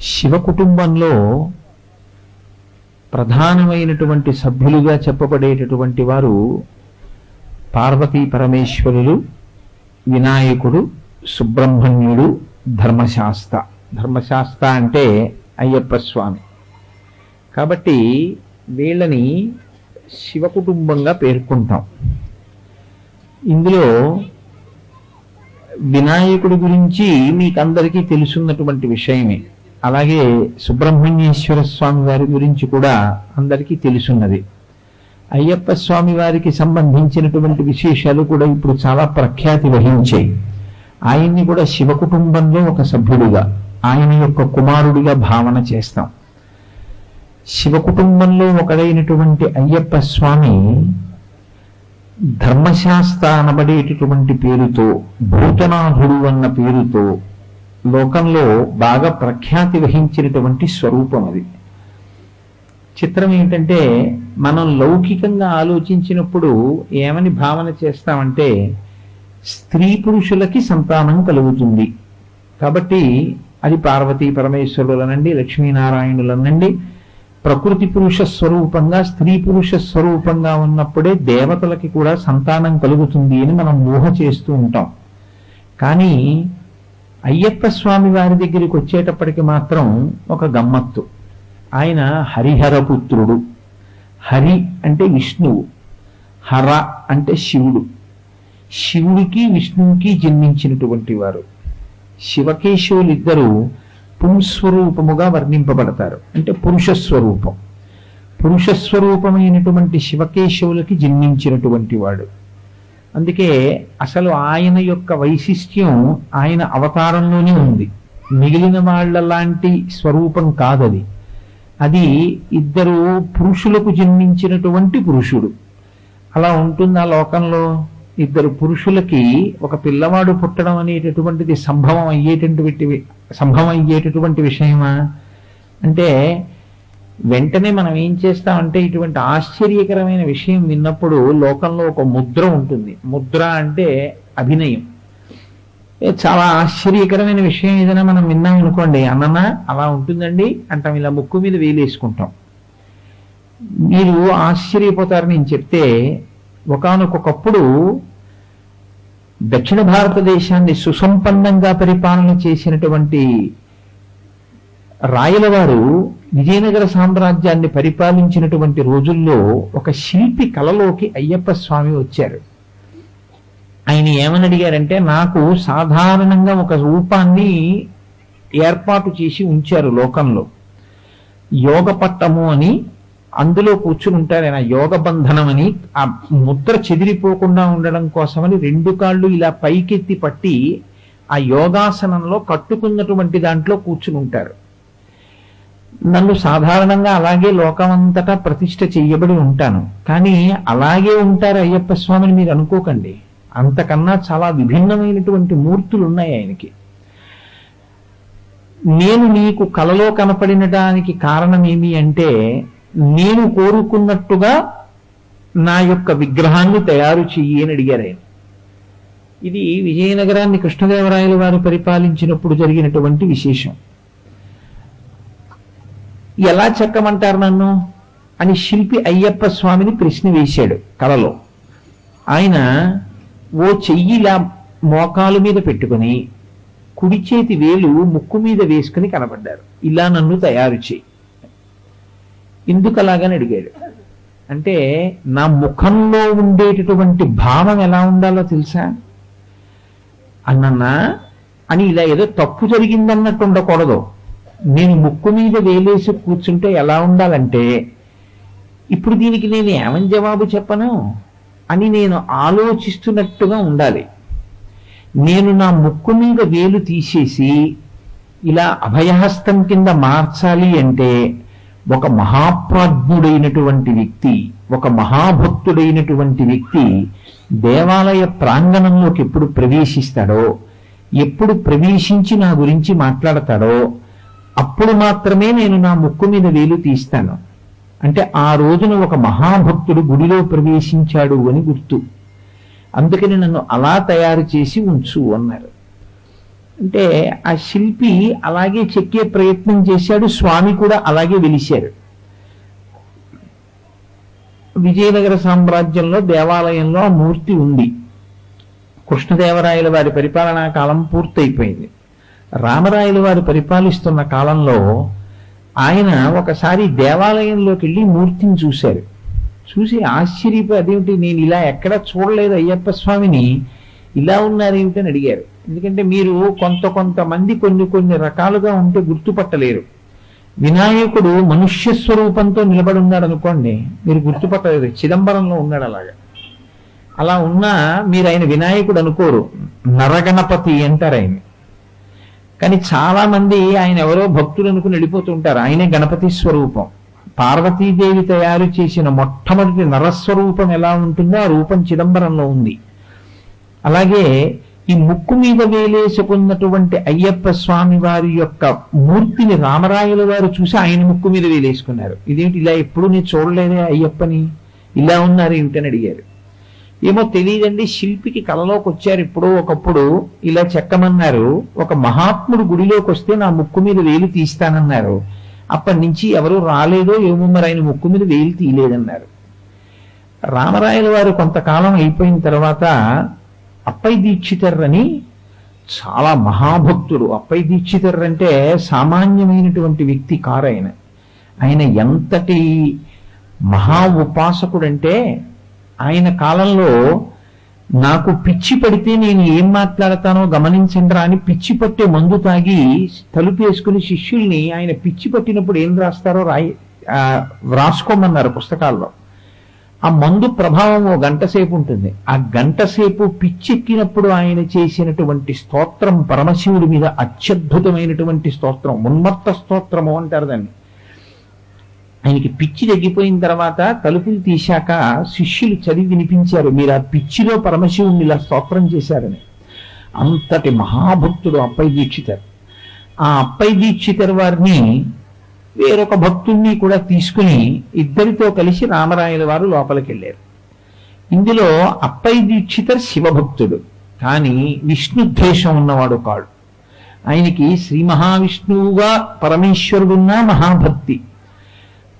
శివ కుటుంబంలో ప్రధానమైనటువంటి సభ్యులుగా చెప్పబడేటటువంటి వారు పార్వతీ పరమేశ్వరులు వినాయకుడు సుబ్రహ్మణ్యుడు ధర్మశాస్త ధర్మశాస్త అంటే అయ్యప్ప స్వామి. కాబట్టి వీళ్ళని శివ కుటుంబంగా పేర్కొంటాం. ఇందులో వినాయకుడి గురించి మీకందరికీ తెలుసున్నటువంటి విషయమే. అలాగే సుబ్రహ్మణ్యేశ్వర స్వామి వారి గురించి కూడా అందరికీ తెలుసున్నది. అయ్యప్ప స్వామి వారికి సంబంధించినటువంటి విశేషాలు కూడా ఇప్పుడు చాలా ప్రఖ్యాతి వహించాయి. ఆయన్ని కూడా శివ కుటుంబంలో ఒక సభ్యుడిగా ఆయన యొక్క కుమారుడిగా భావన చేస్తాం. శివ కుటుంబంలో ఒకడైనటువంటి అయ్యప్ప స్వామి ధర్మశాస్త్ర అనబడేటటువంటి పేరుతో భూతనాథుడు అన్న పేరుతో లోకంలో బాగా ప్రఖ్యాతి వహించినటువంటి స్వరూపం అది. చిత్రం ఏంటంటే మనం లౌకికంగా ఆలోచించినప్పుడు ఏమని భావన చేస్తామంటే స్త్రీ పురుషులకి సంతానం కలుగుతుంది. కాబట్టి అది పార్వతీ పరమేశ్వరులనండి లక్ష్మీనారాయణులనండి ప్రకృతి పురుష స్వరూపంగా స్త్రీ పురుష స్వరూపంగా ఉన్నప్పుడే దేవతలకి కూడా సంతానం కలుగుతుంది అని మనం ఊహ చేస్తూ ఉంటాం. కానీ అయ్యప్ప స్వామి వారి దగ్గరికి వచ్చేటప్పటికి మాత్రం ఒక గమ్మత్తు. ఆయన హరిహరపుత్రుడు హరి అంటే విష్ణువు. హర అంటే శివుడు. శివుడికి విష్ణువుకి జన్మించినటువంటి వారు. శివకేశవులిద్దరూ పుంస్వరూపముగా వర్ణింపబడతారు. అంటే పురుష స్వరూపం పురుష శివకేశవులకి జన్మించినటువంటి వాడు. అందుకే అసలు ఆయన యొక్క వైశిష్ట్యం ఆయన అవతారంలోనే ఉంది. మిగిలిన వాళ్ళ లాంటి స్వరూపం కాదది. అది ఇద్దరు పురుషులకు జన్మించినటువంటి పురుషుడు. అలా ఉంటుంది ఆ లోకంలో? ఇద్దరు పురుషులకి ఒక పిల్లవాడు పుట్టడం అనేటటువంటిది సంభవం అయ్యేటటువంటి సంభవం అయ్యేటటువంటి విషయమా? అంటే వెంటనే మనం ఏం చేస్తామంటే ఇటువంటి ఆశ్చర్యకరమైన విషయం విన్నప్పుడు లోకంలో ఒక ముద్ర ఉంటుంది. ముద్ర అంటే అభినయం. చాలా ఆశ్చర్యకరమైన విషయం ఏదైనా మనం విన్నాం అనుకోండి అన్ననా అలా ఉంటుందండి? అంటాం. ఇలా ముక్కు మీద వేలేసుకుంటాం. మీరు ఆశ్చర్యపోతారు నేను చెప్తే ఒకానొకప్పుడు దక్షిణ భారతదేశాన్ని సుసంపన్నంగా పరిపాలన చేసినటువంటి రాయలవారు విజయనగర సామ్రాజ్యాన్ని పరిపాలించినటువంటి రోజుల్లో ఒక శిల్పి కలలోకి అయ్యప్ప స్వామి వచ్చారు. ఆయన ఏమని అడిగారంటే నాకు సాధారణంగా ఒక రూపాన్ని ఏర్పాటు చేసి ఉంచారు లోకంలో. యోగ పట్టము అని అందులో కూర్చుని ఉంటారు. ఆయన యోగ బంధనం అని ఆ ముద్ర చెదిరిపోకుండా ఉండడం కోసమని రెండు కాళ్ళు ఇలా పైకెత్తి పట్టి ఆ యోగాసనంలో కట్టుకున్నటువంటి దాంట్లో కూర్చుని ఉంటారు. నన్ను సాధారణంగా అలాగే లోకమంతటా ప్రతిష్ట చెయ్యబడి ఉంటాను. కానీ అలాగే ఉంటారు అయ్యప్ప స్వామిని మీరు అనుకోకండి. అంతకన్నా చాలా విభిన్నమైనటువంటి మూర్తులు ఉన్నాయి ఆయనకి. నేను నీకు కలలో కనపడినడానికి కారణం ఏమి అంటే నేను కోరుకున్నట్టుగా నా యొక్క విగ్రహాన్ని తయారు చెయ్యి అని అడిగారు ఆయన. ఇది విజయనగరాన్ని కృష్ణదేవరాయల వారు పరిపాలించినప్పుడు జరిగినటువంటి విశేషం. ఎలా చెక్కమంటారు నన్ను? అని శిల్పి అయ్యప్ప స్వామిని ప్రశ్న వేశాడు కలలో. ఆయన ఓ చెయ్యిలా మోకాలు మీద పెట్టుకుని కుడి చేతి వేలు ముక్కు మీద వేసుకుని కనబడ్డారు. ఇలా నన్ను తయారు చేయి. ఎందుకు అలాగని అడిగాడు. అంటే నా ముఖంలో ఉండేటటువంటి భావం ఎలా ఉండాలో తెలుసా? అన్నన్నా అని ఇలా ఏదో తప్పు జరిగిందన్నట్టు ఉండకూడదు. నేను ముక్కు మీద వేలేసి కూర్చుంటే ఎలా ఉండాలంటే ఇప్పుడు దీనికి నేను ఏమని జవాబు చెప్పను? అని నేను ఆలోచిస్తున్నట్టుగా ఉండాలి. నేను నా ముక్కు మీద వేలు తీసేసి ఇలా అభయహస్తం కింద మార్చాలి అంటే ఒక మహాప్రాజ్ఞుడైనటువంటి వ్యక్తి ఒక మహాభక్తుడైనటువంటి వ్యక్తి దేవాలయ ప్రాంగణంలోకి ఎప్పుడు ప్రవేశిస్తాడో ఎప్పుడు ప్రవేశించి నా గురించి మాట్లాడతాడో అప్పుడు మాత్రమే నేను నా ముక్కు మీద వేలు తీస్తాను. అంటే ఆ రోజున ఒక మహాభక్తుడు గుడిలో ప్రవేశించాడు అని గుర్తు. అందుకని నన్ను అలా తయారు చేసి ఉంచు అన్నారు. అంటే ఆ శిల్పి అలాగే చెక్కే ప్రయత్నం చేశాడు స్వామి కూడా అలాగే వెలిశారు. విజయనగర సామ్రాజ్యంలో దేవాలయంలో ఆ మూర్తి ఉంది. కృష్ణదేవరాయల వారి పరిపాలనా కాలం పూర్తయిపోయింది. రామరాయల వారు పరిపాలిస్తున్న కాలంలో ఆయన ఒకసారి దేవాలయంలోకి వెళ్ళి మూర్తిని చూశారు. చూసి ఆశ్చర్యపోయి అదేమిటి నేను ఇలా ఎక్కడ చూడలేదు అయ్యప్ప స్వామిని? ఇలా ఉన్నారేమిటని అడిగారు. ఎందుకంటే మీరు కొంత కొంతమంది కొన్ని కొన్ని రకాలుగా ఉంటే గుర్తుపట్టలేరు. వినాయకుడు మనుష్య స్వరూపంతో నిలబడి ఉన్నాడు అనుకోండి మీరు గుర్తుపట్టలేదు చిదంబరంలో ఉన్నాడు అలాగా. అలా ఉన్నా మీరు ఆయన వినాయకుడు అనుకోరు. నరగణపతి అంటారు ఆయన కానీ చాలా మంది ఆయన ఎవరో భక్తులు అనుకుని వెళ్ళిపోతుంటారు ఆయనే గణపతి స్వరూపం. పార్వతీదేవి తయారు చేసిన మొట్టమొదటి నరస్వరూపం ఎలా ఉంటుందో ఆ రూపం చిదంబరంలో ఉంది. అలాగే ఈ ముక్కు మీద వేలేసుకున్నటువంటి అయ్యప్ప స్వామి వారి యొక్క మూర్తిని రామరాయల వారు చూసి ఆయన ముక్కు మీద వేలేసుకున్నారు. ఇదేంటి ఇలా ఎప్పుడు నేను చూడలేదే అయ్యప్పని? ఇలా ఉన్నారు ఏమిటని అడిగారు. ఏమో తెలియదండి. శిల్పికి కలలోకి వచ్చారు ఎప్పుడో ఒకప్పుడు. ఇలా చెక్కమన్నారు. ఒక మహాత్ముడు గుడిలోకి వస్తే నా ముక్కు మీద వేలు తీస్తానన్నారు. అప్పటి నుంచి ఎవరు రాలేదో ఏమో మరి ఆయన ముక్కు మీద వేలు తీయలేదన్నారు. రామరాయల వారు కొంతకాలం అయిపోయిన తర్వాత అప్పై దీక్షితర్రని చాలా మహాభక్తుడు. అప్పై దీక్షితర్ అంటే సామాన్యమైనటువంటి వ్యక్తి కారు ఆయన. ఆయన ఎంతటి మహా ఉపాసకుడంటే ఆయన కాలంలో నాకు పిచ్చి పడితే నేను ఏం మాట్లాడతానో గమనించండిరా అని పిచ్చి పట్టే మందు తాగి తలుపు వేసుకుని శిష్యుల్ని ఆయన పిచ్చి పట్టినప్పుడు ఏం రాస్తారో రాయి వ్రాసుకోమన్నారు పుస్తకాల్లో. ఆ మందు ప్రభావం ఓ గంట సేపు ఉంటుంది. ఆ గంట సేపు పిచ్చెక్కినప్పుడు ఆయన చేసినటువంటి స్తోత్రం పరమశివుడి మీద అత్యద్భుతమైనటువంటి స్తోత్రం ఉన్మత్త స్తోత్రము అంటారు దాన్ని. ఆయనకి పిచ్చి తగ్గిపోయిన తర్వాత తలుపులు తీశాక శిష్యులు చదివి వినిపించారు. మీరు ఆ పిచ్చిలో పరమశివుని ఇలా స్తోత్రం చేశారని. అంతటి మహాభక్తుడు అప్పై దీక్షితర్. ఆ అప్పై దీక్షితర్ వారిని వేరొక భక్తుణ్ణి కూడా తీసుకుని ఇద్దరితో కలిసి రామరాయల వారు లోపలికి వెళ్ళారు ఇందులో అప్పై దీక్షితర్ శివభక్తుడు. కానీ విష్ణు ద్వేషం ఉన్నవాడు కాడు. ఆయనకి శ్రీ మహావిష్ణువుగా పరమేశ్వరుడున్నా మహాభక్తి.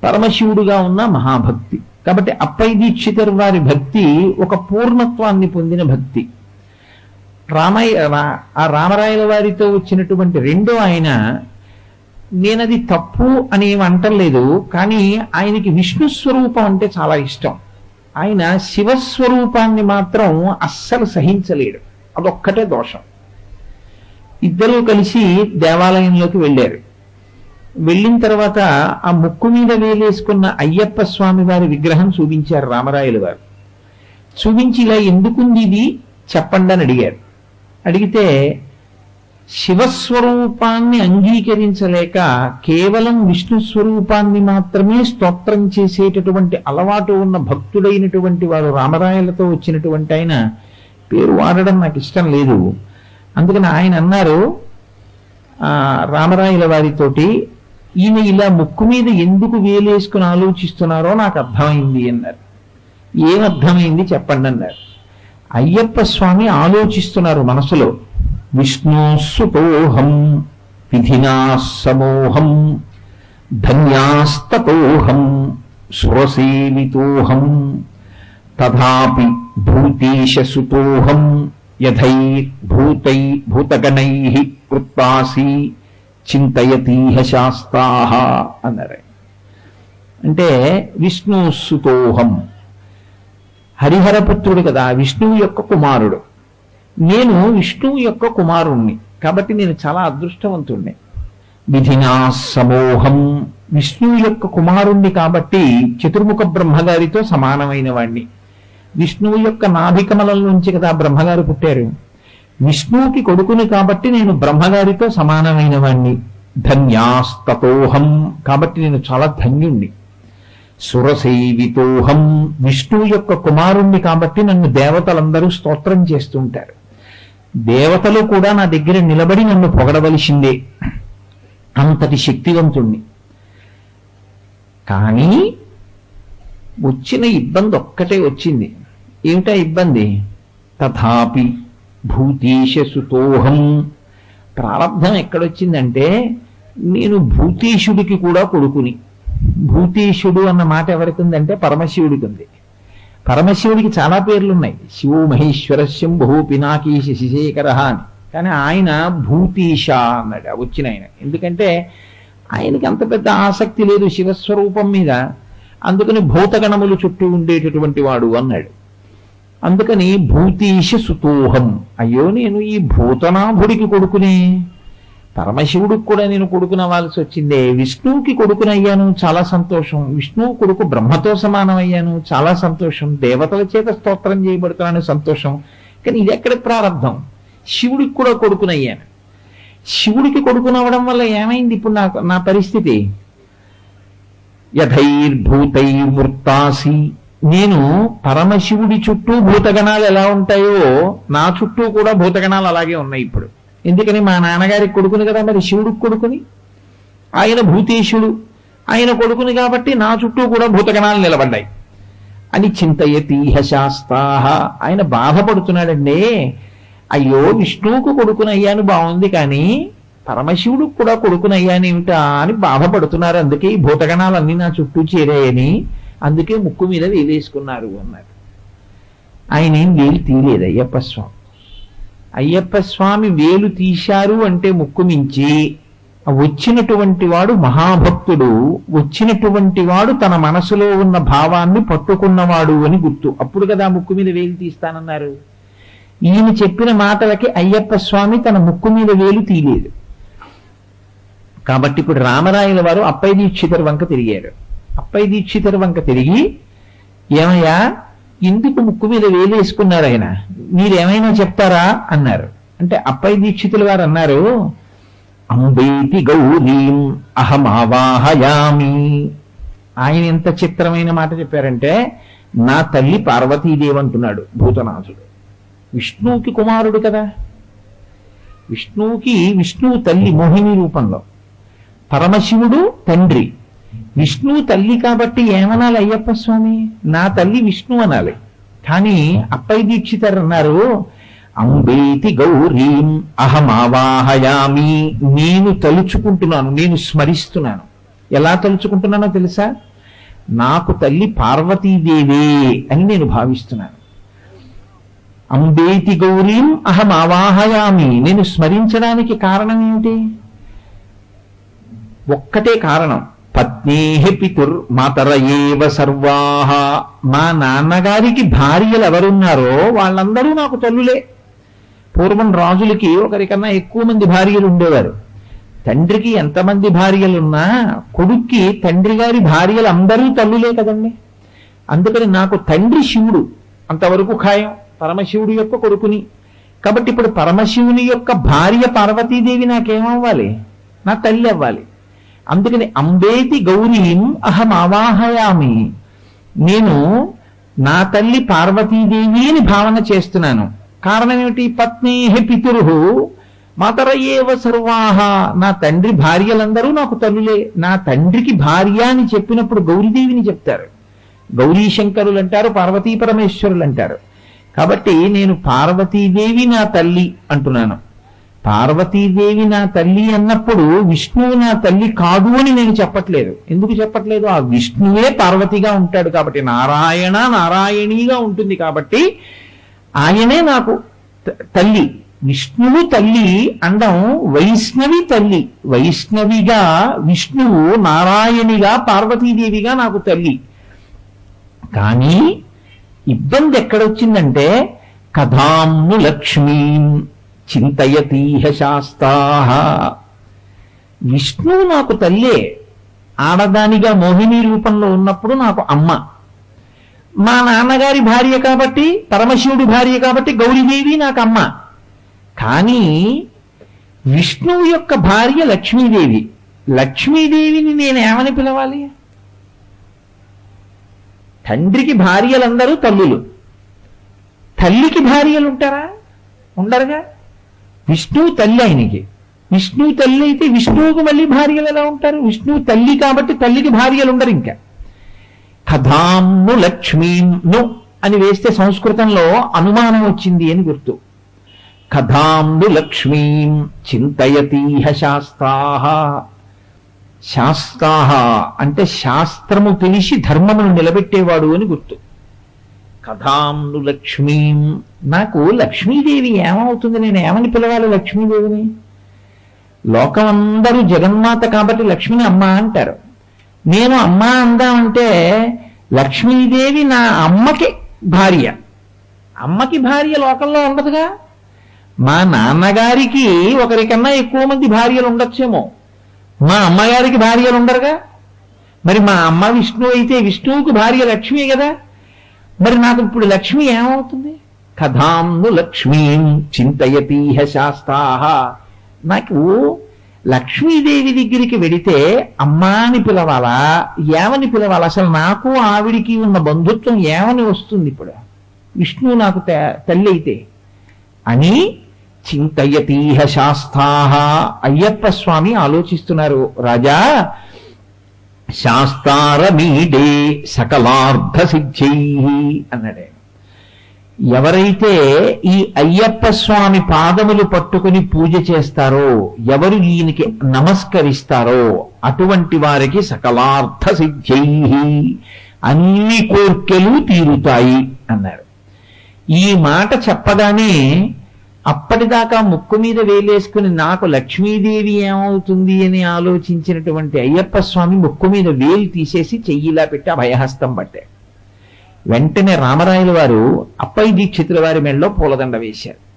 పరమశివుడుగా ఉన్న మహాభక్తి. కాబట్టి అప్పై దీక్షితర్ వారి భక్తి ఒక పూర్ణత్వాన్ని పొందిన భక్తి. రామయ్య రా- ఆ రామరాయల వారితో వచ్చినటువంటి రెండో ఆయన నేనది తప్పు అని అంటలేదు కానీ ఆయనకి విష్ణు స్వరూపం అంటే చాలా ఇష్టం. ఆయన శివస్వరూపాన్ని మాత్రం అస్సలు సహించలేడు. అదొక్కటే దోషం. ఇద్దరూ కలిసి దేవాలయంలోకి వెళ్ళారు. వెళ్ళిన తర్వాత ఆ ముక్కు మీద వేలేసుకున్న అయ్యప్ప స్వామి వారి విగ్రహం చూపించారు రామరాయలు వారు. చూపించి ఇలా ఎందుకుంది ఇది? చెప్పండి అని అడిగారు. అడిగితే శివస్వరూపాన్ని అంగీకరించలేక కేవలం విష్ణు స్వరూపాన్ని మాత్రమే స్తోత్రం చేసేటటువంటి అలవాటు ఉన్న భక్తుడైనటువంటి వారు రామరాయలతో వచ్చినటువంటి ఆయన పేరు వాడడం నాకు ఇష్టం లేదు. అందుకని ఆయన అన్నారు రామరాయల వారితోటి ఈయన ఇలా ముక్కు మీద ఎందుకు వేలేసుకుని ఆలోచిస్తున్నారో నాకు అర్థమైంది అన్నారు. ఏమర్థమైంది చెప్పండి అన్నారు. అయ్యప్ప స్వామి ఆలోచిస్తున్నారు మనసులో. విష్ణుసుతోహం విధినా సమోహం ధన్యాస్తతోహం సురసేవితోహం తథాపి యథై భూతై భూతగణై కృత్వాసీ చింతయతీహ శాస్తాహ అన్నారు. అంటే విష్ణు సుతోహం హరిహరపుత్రుడు కదా విష్ణువు యొక్క కుమారుడు. నేను విష్ణువు యొక్క కుమారుణ్ణి. కాబట్టి నేను చాలా అదృష్టవంతుణ్ణి. విధినా సమూహం. విష్ణువు యొక్క కుమారుణ్ణి కాబట్టి చతుర్ముఖ బ్రహ్మగారితో సమానమైన వాణ్ణి. విష్ణువు యొక్క నాభికమలం నుంచి కదా బ్రహ్మగారు పుట్టారు. విష్ణువుకి కొడుకుని కాబట్టి నేను బ్రహ్మగారితో సమానమైన వాణ్ణి ధన్యాస్తతోహం కాబట్టి నేను చాలా ధన్యుణ్ణి. సురసేవితోహం. విష్ణువు యొక్క కుమారుణ్ణి కాబట్టి నన్ను దేవతలందరూ స్తోత్రం చేస్తుంటారు. దేవతలు కూడా నా దగ్గర నిలబడి నన్ను పొగడవలసిందే. అంతటి శక్తివంతుణ్ణి. కానీ వచ్చిన ఇబ్బంది ఒక్కటే వచ్చింది. ఏమిటా ఇబ్బంది? తథాపి భూతీశసుతోహం. ప్రారంభం ఎక్కడొచ్చిందంటే నేను భూతీషుడికి కూడా కొడుకుని. భూతీషుడు అన్న మాట ఎవరికి ఉందంటే పరమశివుడికి ఉంది పరమశివుడికి చాలా పేర్లు ఉన్నాయి శివో మహేశ్వర శంభు పినాకీశ శశిశేఖర అని. కానీ ఆయన భూతీష అన్నాడు ఆ వచ్చిన ఆయన ఎందుకంటే ఆయనకి అంత పెద్ద ఆసక్తి లేదు శివస్వరూపం మీద. అందుకని భూతగణములు చుట్టూ ఉండేటటువంటి వాడు అన్నాడు. అందుకని భూతీశ సుతోహం. అయ్యో నేను ఈ భూతనాభుడికి కొడుకునే. పరమశివుడికి కూడా నేను కొడుకునవ్వాల్సి వచ్చిందే. విష్ణువుకి కొడుకునయ్యాను చాలా సంతోషం. విష్ణువు కొడుకు బ్రహ్మతో సమానమయ్యాను చాలా సంతోషం. దేవతల చేత స్తోత్రం చేయబడుతున్నాను సంతోషం. కానీ ఇది ఎక్కడ ప్రారంభం? శివుడికి కూడా కొడుకునయ్యాను. శివుడికి కొడుకునవ్వడం వల్ల ఏమైంది ఇప్పుడు నా నా పరిస్థితి? యథైర్భూతైర్మృత్తాసి నేను పరమశివుడి చుట్టూ భూతగణాలు ఎలా ఉంటాయో నా చుట్టూ కూడా భూతగణాలు అలాగే ఉన్నాయి ఇప్పుడు. ఎందుకని మా నాన్నగారికి కొడుకుని కదా మరి శివుడికి కొడుకుని? ఆయన భూతేశుడు. ఆయన కొడుకుని కాబట్టి నా చుట్టూ కూడా భూతగణాలు నిలబడ్డాయి. అని చింతయతీహ శాస్తాహ ఆయన బాధపడుతున్నాడండి అయ్యో విష్ణువుకు కొడుకునయ్యాను బాగుంది కానీ పరమశివుడికి కూడా కొడుకునయ్యానేమిటా అని బాధపడుతున్నారు. అందుకే ఈ భూతగణాలన్నీ నా చుట్టూ చేరాయని అందుకే ముక్కు మీద వేవేసుకున్నారు అన్నారు. ఆయన ఏం వేలు తీయలేదు అయ్యప్ప స్వామి. అయ్యప్ప స్వామి వేలు తీశారు అంటే ముక్కు మించి వచ్చినటువంటి వాడు మహాభక్తుడు వచ్చినటువంటి వాడు తన మనసులో ఉన్న భావాన్ని పట్టుకున్నవాడు అని గుర్తు. అప్పుడు కదా ముక్కు మీద వేలు తీస్తానన్నారు. ఈయన చెప్పిన మాటలకి అయ్యప్ప స్వామి తన ముక్కు మీద వేలు తీయలేదు. కాబట్టి ఇప్పుడు రామరాయల వారు అప్పై దీక్షితర్ వంక తిరిగారు. అప్పై దీక్షితర్ వంక తిరిగి ఏమయ్యా ఎందుకు ముక్కు మీద వేలేసుకున్నారు ఆయన. మీరేమైనా చెప్తారా? అన్నారు. అంటే అప్పై దీక్షితుల వారు అన్నారు అంబేతి గౌరీం అహమావాహయామి. ఆయన ఎంత చిత్రమైన మాట చెప్పారంటే నా తల్లి పార్వతీదేవి అంటున్నాడు భూతనాథుడు. విష్ణువుకి కుమారుడు కదా. విష్ణువుకి విష్ణువు తల్లి మోహిని రూపంలో. పరమశివుడు తండ్రి. విష్ణు తల్లి కాబట్టి ఏమనాలి అయ్యప్ప స్వామి? నా తల్లి విష్ణు అనాలి. కానీ అప్పై దీక్షితర్ అన్నారు అంబేతి గౌరీం అహమావాహయామి నేను తలుచుకుంటున్నాను నేను స్మరిస్తున్నాను. ఎలా తలుచుకుంటున్నానో తెలుసా? నాకు తల్లి పార్వతీదేవే అని నేను భావిస్తున్నాను. అంబేతి గౌరీం అహం ఆవాహయామి నేను స్మరించడానికి కారణం ఏమిటి ఒక్కటే కారణం. పత్నేహి పితుర్ మాతర ఏవ సర్వాహ మా నాన్నగారికి భార్యలు ఎవరున్నారో వాళ్ళందరూ నాకు తల్లులే. పూర్వం రాజులకి ఒకరికన్నా ఎక్కువ మంది భార్యలు ఉండేవారు తండ్రికి ఎంతమంది భార్యలున్నా కొడుక్కి తండ్రి గారి భార్యలు అందరూ తల్లులే కదండి. అందుకని నాకు తండ్రి శివుడు అంతవరకు ఖాయం పరమశివుడి యొక్క కొడుకుని. కాబట్టి ఇప్పుడు పరమశివుని యొక్క భార్య పార్వతీదేవి నాకేమవ్వాలి? నా తల్లి అవ్వాలి. అందుకని అంబేతి గౌరీం అహం ఆవాహయామి. నేను నా తల్లి పార్వతీదేవి అని భావన చేస్తున్నాను. కారణం ఏమిటి పత్ని పితురు మాతర ఏవ సర్వాహ నా తండ్రి భార్యలందరూ నాకు తల్లులే. నా తండ్రికి భార్య అని చెప్పినప్పుడు గౌరీదేవిని చెప్తారు. గౌరీ శంకరులు అంటారు పార్వతీ పరమేశ్వరులు అంటారు. కాబట్టి నేను పార్వతీదేవి నా తల్లి అంటున్నాను. పార్వతీదేవి నా తల్లి అన్నప్పుడు విష్ణువు నా తల్లి కాదు అని నేను చెప్పట్లేదు. ఎందుకు చెప్పట్లేదు? ఆ విష్ణువే పార్వతిగా ఉంటాడు కాబట్టి నారాయణ నారాయణీగా ఉంటుంది కాబట్టి ఆయనే నాకు తల్లి. విష్ణువు తల్లి అండం వైష్ణవి తల్లి. వైష్ణవిగా విష్ణువు నారాయణిగా పార్వతీదేవిగా నాకు తల్లి. కానీ ఇబ్బంది ఎక్కడొచ్చిందంటే కథాంను లక్ష్మీ. చింతయతీహ శాస్తా విష్ణువు నాకు తల్లే. ఆడదానిగా మోహిని రూపంలో ఉన్నప్పుడు నాకు అమ్మ. మా నాన్నగారి భార్య కాబట్టి పరమశివుడి భార్య కాబట్టి గౌరీదేవి నాకు అమ్మ. కానీ విష్ణువు యొక్క భార్య లక్ష్మీదేవి. లక్ష్మీదేవిని నేను ఏమని పిలవాలి? తండ్రికి భార్యలందరూ తల్లులు. తల్లికి భార్యలు ఉంటారా ఉండరుగా? విష్ణువు తల్లి ఆయనకి. విష్ణువు తల్లి అయితే విష్ణువుకు మళ్ళీ భార్యలు ఎలా ఉంటారు? విష్ణువు తల్లి కాబట్టి తల్లికి భార్యలు ఉండరు ఇంకా. కథాంను లక్ష్మీం ను అని వేస్తే సంస్కృతంలో అనుమానం వచ్చింది అని గుర్తు. కథాంను లక్ష్మీం చింతయతీహ శాస్త్రాహ. శాస్త్రాహ అంటే శాస్త్రము తెలిసి ధర్మమును నిలబెట్టేవాడు అని గుర్తు. కథాంను లక్ష్మీం. నాకు లక్ష్మీదేవి ఏమవుతుంది? నేను ఏమని పిలవాలి లక్ష్మీదేవిని? లోకమందరూ జగన్మాత కాబట్టి లక్ష్మిని అమ్మ అంటారు. నేను అమ్మ అందామంటే లక్ష్మీదేవి నా అమ్మకి భార్య. అమ్మకి భార్య లోకంలో ఉండదుగా? మా నాన్నగారికి ఒకరికన్నా ఎక్కువ మంది భార్యలు ఉండొచ్చేమో. మా అమ్మగారికి భార్యలు ఉండరుగా? మరి మా అమ్మ విష్ణువు అయితే విష్ణువుకి భార్య లక్ష్మి కదా? మరి నాకు ఇప్పుడు లక్ష్మి ఏమవుతుంది? కథాంను లక్ష్మీం చింతయతీహ శాస్త్రాహ నాకు లక్ష్మీదేవి దగ్గరికి వెడితే అమ్మా అని పిలవాలా? ఏమని పిలవాలా? అసలు నాకు ఆవిడికి ఉన్న బంధుత్వం ఏమని వస్తుంది ఇప్పుడు? విష్ణువు నాకు తల్లి అయితే అని చింతయతీహ శాస్త్రాహ అయ్యప్ప స్వామి ఆలోచిస్తున్నారు. రాజా శాస్తారమీడే సకలార్థ సిద్ధై అన్నాడే. ఎవరైతే ఈ అయ్యప్ప స్వామి పాదములు పట్టుకుని పూజ చేస్తారో ఎవరు ఈయనకి నమస్కరిస్తారో అటువంటి వారికి సకలార్థ సిద్ధై అన్ని కోర్కెలు తీరుతాయి అన్నారు ఈ మాట చెప్పగానే అప్పటిదాకా ముక్కు మీద వేలేసుకుని నాకు లక్ష్మీదేవి ఏమవుతుంది అని ఆలోచించినటువంటి అయ్యప్ప స్వామి ముక్కు మీద వేలు తీసేసి చెయ్యిలా పెట్టి అభయహస్తం పట్టాడు. వెంటనే రామరాయల వారు అప్పయ్య దీక్షితుల వారి మెడలో పూలదండ వేశారు.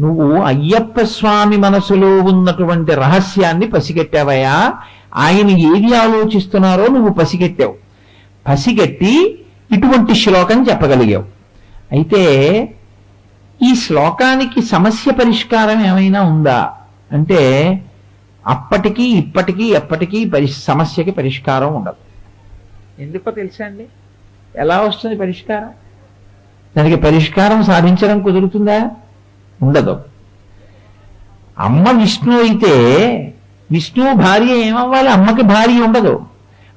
నువ్వు అయ్యప్ప స్వామి మనసులో ఉన్నటువంటి రహస్యాన్ని పసిగట్టావయ్యా. ఆయన ఏది ఆలోచిస్తున్నారో నువ్వు పసిగట్టావు. పసిగట్టి ఇటువంటి శ్లోకం చెప్పగలిగావు. అయితే ఈ శ్లోకానికి సమస్య పరిష్కారం ఏమైనా ఉందా? అంటే అప్పటికి ఇప్పటికీ ఎప్పటికీ పరి సమస్యకి పరిష్కారం ఉండదు. ఎందుకో తెలుసా అండి? ఎలా వస్తుంది పరిష్కారం? దానికి పరిష్కారం సాధించడం కుదురుతుందా? ఉండదు. అమ్మ విష్ణు అయితే విష్ణువు భార్య ఏమవ్వాలి? అమ్మకి భార్య ఉండదు.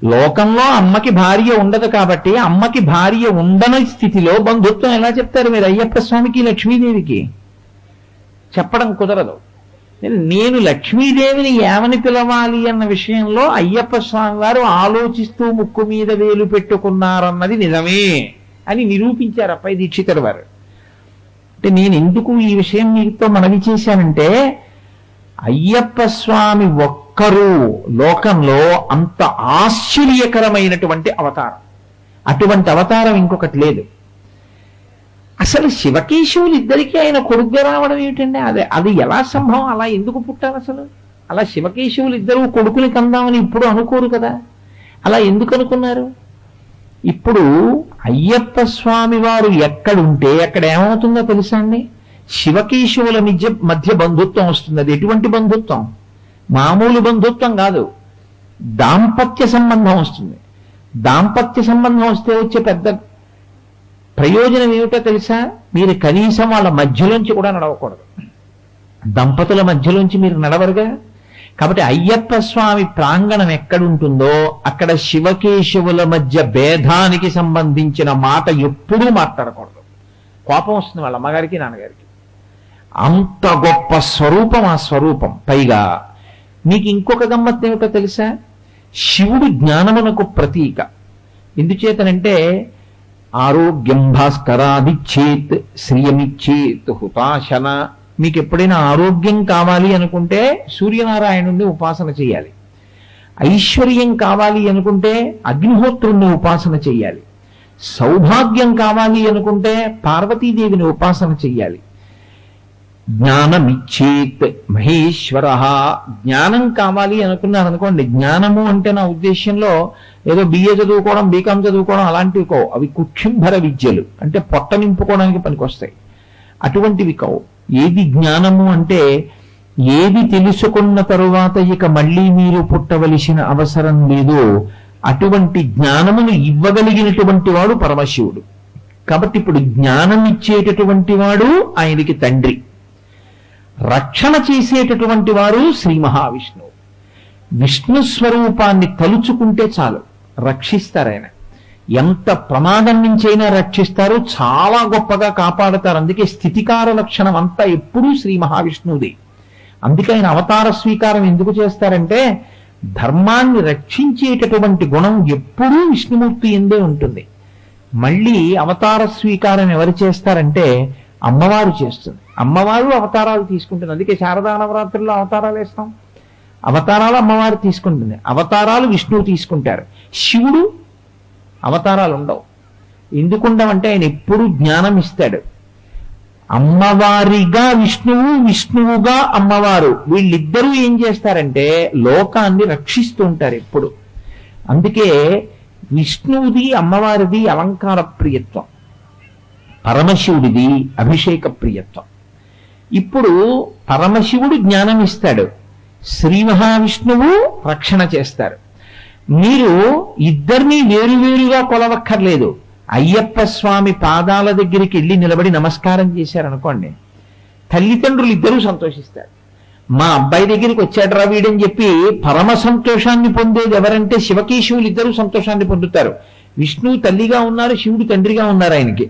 లోకంలో అమ్మకి భార్య ఉండదు కాబట్టి అమ్మకి భార్య ఉండని స్థితిలో బంధుత్వం ఎలా చెప్తారు మీరు? అయ్యప్ప స్వామికి లక్ష్మీదేవికి? చెప్పడం కుదరదు. నేను లక్ష్మీదేవిని ఏమని పిలవాలి అన్న విషయంలో అయ్యప్ప స్వామి వారు ఆలోచిస్తూ ముక్కు మీద వేలు పెట్టుకున్నారన్నది నిజమే అని నిరూపించారు అప్పయ్య దీక్షితుల వారు. అంటే నేను ఎందుకు ఈ విషయం మీతో మనవి చేశానంటే అయ్యప్ప స్వామి ఒక్కరు లోకంలో అంత ఆశ్చర్యకరమైనటువంటి అవతారం. అటువంటి అవతారం ఇంకొకటి లేదు. అసలు శివకేశవులు ఇద్దరికీ ఆయన కొడుగ్గా రావడం ఏమిటండి? అదే అది ఎలా సంభవం? అలా ఎందుకు పుట్టారు అసలు? అలా శివకేశవులు ఇద్దరు కొడుకుని కందామని ఇప్పుడు అనుకోరు కదా? అలా ఎందుకు అనుకున్నారు? ఇప్పుడు అయ్యప్ప స్వామి వారు ఎక్కడుంటే అక్కడ ఏమవుతుందో తెలుసా అండి? శివకేశవుల మధ్య మధ్య బంధుత్వం వస్తుంది. అది ఎటువంటి బంధుత్వం? మామూలు బంధుత్వం కాదు. దాంపత్య సంబంధం వస్తుంది. దాంపత్య సంబంధం వస్తే వచ్చే పెద్ద ప్రయోజనం ఏమిటో తెలుసా? మీరు కనీసం వాళ్ళ మధ్యలోంచి కూడా నడవకూడదు. దంపతుల మధ్యలోంచి మీరు నడవరుగా? కాబట్టి అయ్యప్ప స్వామి ప్రాంగణం ఎక్కడుంటుందో అక్కడ శివకేశవుల మధ్య భేదానికి సంబంధించిన మాట ఎప్పుడూ మాట్లాడకూడదు. కోపం వస్తుంది వాళ్ళ అమ్మగారికి నాన్నగారికి. అంత గొప్ప స్వరూపం ఆ స్వరూపం. పైగా మీకు ఇంకొక గమ్మత్ ఏమిటో తెలుసా? శివుడు జ్ఞానమునకు ప్రతీక. ఎందుచేతనంటే ఆరోగ్యం భాస్కరాదిచ్చేత్ శ్రియమిచ్చేత్ హుతాశన మీకు ఎప్పుడైనా ఆరోగ్యం కావాలి అనుకుంటే సూర్యనారాయణుడిని ఉపాసన చేయాలి. ఐశ్వర్యం కావాలి అనుకుంటే అగ్నిహోత్రుణ్ణి ఉపాసన చేయాలి. సౌభాగ్యం కావాలి అనుకుంటే పార్వతీదేవిని ఉపాసన చెయ్యాలి జ్ఞానమిచ్చేత్ మహేశ్వర. జ్ఞానం కావాలి అనుకున్నారు అనుకోండి. జ్ఞానము అంటే నా ఉద్దేశంలో ఏదో బిఏ చదువుకోవడం బీకాం చదువుకోవడం అలాంటివి కావు. అవి కుక్షింభర విద్యలు. అంటే పొట్ట నింపుకోవడానికి పనికొస్తాయి. అటువంటివి కావు. ఏది జ్ఞానము అంటే ఏది తెలుసుకున్న తరువాత ఇక మళ్ళీ మీరు పుట్టవలసిన అవసరం లేదు. అటువంటి జ్ఞానమును ఇవ్వగలిగినటువంటి వాడు పరమశివుడు. కాబట్టి ఇప్పుడు జ్ఞానం ఇచ్చేటటువంటి వాడు ఆయనకి తండ్రి. రక్షణ చేసేటటువంటి వారు శ్రీ మహావిష్ణువు. విష్ణు స్వరూపాన్ని తలుచుకుంటే చాలు రక్షిస్తారు ఆయన. ఎంత ప్రమాదం నుంచైనా రక్షిస్తారు చాలా గొప్పగా కాపాడతారు. అందుకే స్థితికార లక్షణం అంతా ఎప్పుడూ శ్రీ మహావిష్ణువుది. అందుకే ఆయన అవతార స్వీకారం ఎందుకు చేస్తారంటే ధర్మాన్ని రక్షించేటటువంటి గుణం ఎప్పుడూ విష్ణుమూర్తి ఎందే ఉంటుంది. మళ్ళీ అవతార స్వీకారం ఎవరు చేస్తారంటే అమ్మవారు చేస్తుంది. అమ్మవారు అవతారాలు తీసుకుంటుంది. అందుకే శారదా నవరాత్రుల్లో అవతారాలు వేస్తాం. అవతారాలు అమ్మవారు తీసుకుంటుంది. అవతారాలు విష్ణువు తీసుకుంటారు. శివుడు అవతారాలు ఉండవు. ఎందుకుండవంటే ఆయన ఎప్పుడు జ్ఞానం ఇస్తాడు. అమ్మవారిగా విష్ణువు విష్ణువుగా అమ్మవారు. వీళ్ళిద్దరూ ఏం చేస్తారంటే లోకాన్ని రక్షిస్తూ ఉంటారు ఎప్పుడు. అందుకే విష్ణువుది అమ్మవారిది అలంకార ప్రియత్వం. పరమశివుడిది అభిషేక ప్రియత్వం. ఇప్పుడు పరమశివుడు జ్ఞానం ఇస్తాడు. శ్రీ మహావిష్ణువు రక్షణ చేస్తారు. మీరు ఇద్దరినీ వేరువేరుగా కొలవక్కర్లేదు. అయ్యప్ప స్వామి పాదాల దగ్గరికి వెళ్ళి నిలబడి నమస్కారం చేశారనుకోండి తల్లిదండ్రులు ఇద్దరూ సంతోషిస్తారు. మా అబ్బాయి దగ్గరికి వచ్చాడు రా వీడని చెప్పి పరమ సంతోషాన్ని పొందేది ఎవరంటే శివకేశవులు ఇద్దరూ సంతోషాన్ని పొందుతారు. విష్ణువు తల్లిగా ఉన్నారు శివుడు తండ్రిగా ఉన్నారు ఆయనకి.